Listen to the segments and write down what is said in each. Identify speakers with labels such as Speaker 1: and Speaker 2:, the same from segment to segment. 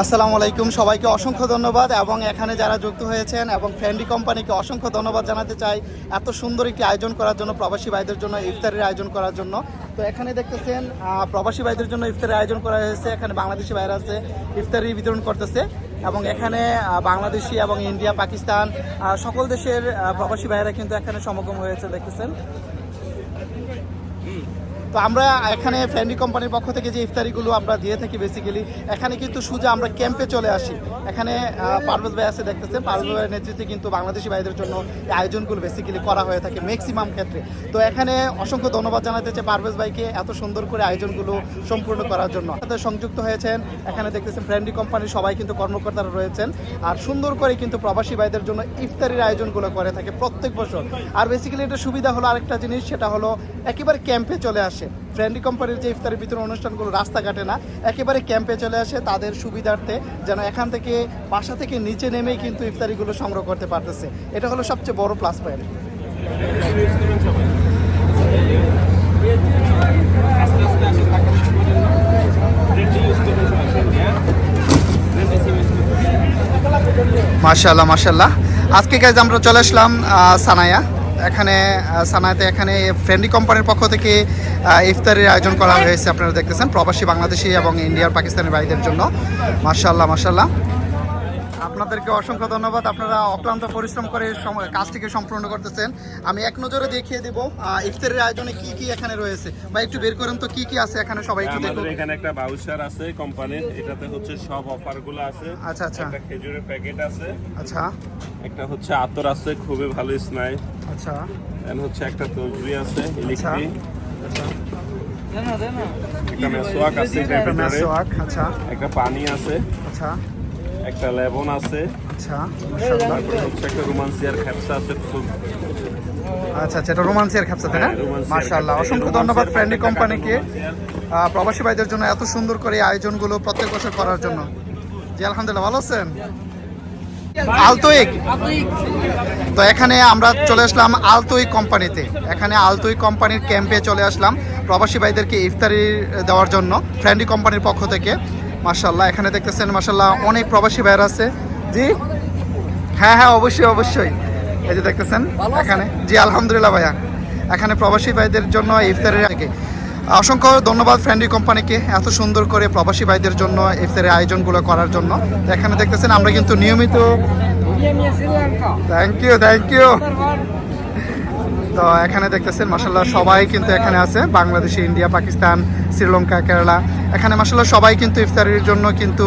Speaker 1: আসসালামু আলাইকুম। সবাইকে অসংখ্য ধন্যবাদ এবং এখানে যারা যুক্ত হয়েছেন এবং ফ্রেন্ডি কোম্পানিকে অসংখ্য ধন্যবাদ জানাতে চাই। এত সুন্দর একটি আয়োজন করার জন্য, প্রবাসী ভাইদের জন্য, ইফতারের আয়োজন করার জন্য। তো এখানে দেখতেছেন প্রবাসী ভাইদের জন্য ইফতারের আয়োজন করা হয়েছে। এখানে বাংলাদেশি ভাইরা আছে, ইফতারি বিতরণ করতেছে এবং এখানে বাংলাদেশি এবং ইন্ডিয়া, পাকিস্তান সকল দেশের প্রবাসী ভাইরা কিন্তু এখানে সমাগম হয়েছে, দেখতেছেন। তো আমরা এখানে ফ্রেন্ডি কোম্পানির পক্ষ থেকে যে ইফতারিগুলো আমরা দিয়ে থাকি বেসিক্যালি এখানে কিন্তু সোজা আমরা ক্যাম্পে চলে আসি। এখানে পারভেজ ভাই আছে দেখতেছেন। পারভেজ ভাইয়ের নেতৃত্বে কিন্তু বাংলাদেশি ভাইদের জন্য এই আয়োজনগুলো বেসিক্যালি করা হয়ে থাকে ম্যাক্সিমাম ক্ষেত্রে। তো এখানে অসংখ্য ধন্যবাদ জানাতে চাই পারভেজ ভাইকে এত সুন্দর করে আয়োজনগুলো সম্পূর্ণ করার জন্য। সাথে সংযুক্ত হয়েছেন, এখানে দেখতেছেন ফ্রেন্ডি কোম্পানির সবাই কিন্তু কর্মকর্তারা রয়েছেন। আর সুন্দর করে কিন্তু প্রবাসী ভাইদের জন্য ইফতারির আয়োজনগুলো করে থাকে প্রত্যেক বছর। আর বেসিক্যালি এটা সুবিধা হলো আরেকটা জিনিস, সেটা হলো একেবারে ক্যাম্পে চলে আসে। ফ্রেন্ডি কোম্পানির যে ইফতারি বিতরণ অনুষ্ঠানগুলো রাস্তাঘাটে না, একেবারে ক্যাম্পে চলে আসে তাদের সুবিধার্থে যেন এখান থেকে বাসা থেকে নিচে নেমেই কিন্তু ইফতারিগুলো সংগ্রহ করতে পারতেছে। এটা হলো সবচেয়ে বড় প্লাস পয়েন্ট মাশাল্লাহ মাশাল্লাহ আজকে গাইজ আমরা চলে আসলাম সানায়া এখানে সানাতে এখানে ফ্রেন্ডলি কোম্পানির পক্ষ থেকে ইফতারের আয়োজন করা হয়েছে, আপনারা দেখতেছেন। প্রবাসী বাংলাদেশি এবং ইন্ডিয়ার পাকিস্তানের ভাইদের জন্য। মার্শাল্লাহ মাশাল্লাহ আপনাদেরকে অসংখ্য ধন্যবাদ। আপনারা অক্লান্ত পরিশ্রম করে কাজটিকে সম্পূর্ণ করতেছেন। আমি এক নজরে দেখিয়ে দিব ইফতারের আয়োজনে কি কি এখানে রয়েছে। বা একটু বের করেন তো কি কি আছে এখানে? সবাই একটু দেখুন।
Speaker 2: এখানে একটা বাউচার আছে কোম্পানির এটাতে হচ্ছে সব অফারগুলো আছে।
Speaker 1: আচ্ছা আচ্ছা।
Speaker 2: একটা খেজুরের প্যাকেট আছে।
Speaker 1: আচ্ছা।
Speaker 2: একটা হচ্ছে আতর আছে খুবই ভালো স্নাই
Speaker 1: আচ্ছা।
Speaker 2: দেন হচ্ছে একটা তসবি আছে ইলেকট্রিক
Speaker 1: আচ্ছা।
Speaker 2: একটা মেসোয়াক আছে
Speaker 1: একটা মেসোয়াক আচ্ছা।
Speaker 2: একটা পানি আছে।
Speaker 1: আচ্ছা।
Speaker 2: একটা লেবন আছে।
Speaker 1: আচ্ছা।
Speaker 2: তারপরে হচ্ছে একটা রোমান্সিয়ার খ্যাপসা আছে খুব
Speaker 1: আচ্ছা আচ্ছা এটা রোমান্সিয়ার খাপসা তাই না?
Speaker 2: হ্যাঁ,
Speaker 1: মাশাআল্লাহ। অসংখ্য ধন্যবাদ ফ্রেন্ডলি কোম্পানিকে প্রবাসী ভাইদের জন্য এত সুন্দর করে আয়োজনগুলো প্রত্যেক বছর করার জন্য। জি আলহামদুলিল্লাহ ভালো আছেন? তো এখানে আমরা চলে আসলাম আলতোই কোম্পানিতে। এখানে আলতোই কোম্পানির ক্যাম্পে চলে আসলাম প্রবাসী ভাইদেরকে ইফতারি দেওয়ার জন্য ফ্রেন্ডলি কোম্পানির পক্ষ থেকে। মাশাল্লাহ এখানে দেখতেছেন মাশাল্লাহ অনেক প্রবাসী ভাইয়ের আছে। জি? হ্যাঁ হ্যাঁ অবশ্যই অবশ্যই। এই যে দেখতেছেন এখানে জি আলহামদুলিল্লাহ ভাইয়া। এখানে প্রবাসী ভাইদের জন্য ইফতারের আগে অসংখ্য ধন্যবাদ ফ্রেন্ডলি কোম্পানিকে এত সুন্দর করে প্রবাসী ভাইদের জন্য ইফতারের আয়োজনগুলো করার জন্য। এখানে দেখতেছেন আমরা কিন্তু নিয়মিত থ্যাংক ইউ থ্যাংক ইউ তো এখানে দেখতেছেন মাসাল্লাহ সবাই কিন্তু এখানে আছে। বাংলাদেশ ইন্ডিয়া, পাকিস্তান, শ্রীলঙ্কা, কেরালা। এখানে মাসাল্লাহ সবাই কিন্তু ইফতারির জন্য কিন্তু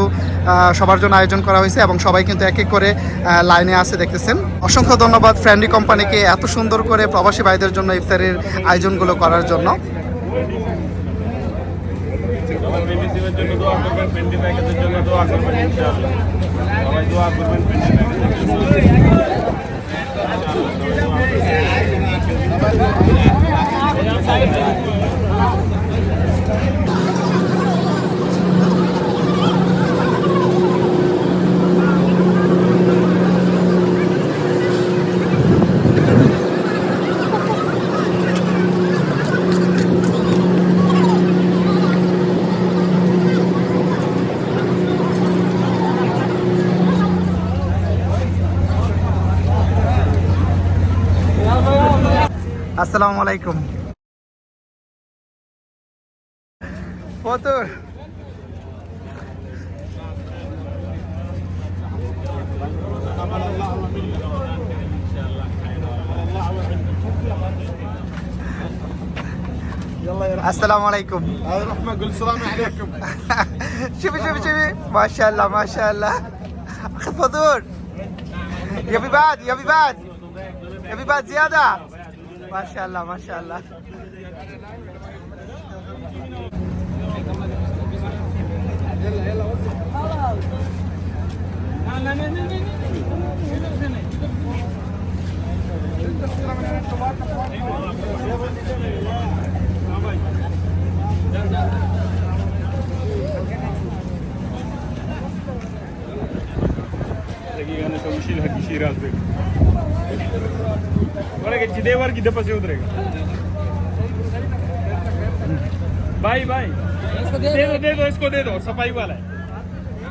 Speaker 1: সবার জন্য আয়োজন করা হয়েছে এবং সবাই কিন্তু এক এক করে লাইনে আছে, দেখতেছেন। অসংখ্য ধন্যবাদ ফ্রেন্ডলি কোম্পানিকে এত সুন্দর করে প্রবাসী ভাইদের জন্য ইফতারির আয়োজনগুলো করার জন্য।
Speaker 2: দোয়া করবেন প্যাকেজের জন্য দোয়া করবেন ইনশাআল্লাহ সবাই দোয়া করবেন প্যাকেজের জন্য
Speaker 1: আসসালামু আলাইকুম فطور يلا السلام
Speaker 3: عليكم. هاي رحمة قول السلام عليكم.
Speaker 1: شوفي شوفي شوفي. ما شاء الله ما شاء الله. اخذ فطور يبي بعد يبي بعد. يبي بعد زيادة. ما شاء الله ما شاء الله.
Speaker 2: देवर हकी शिराज उतरेगा bye bye escondedor. Tem, né? não só pra igualar.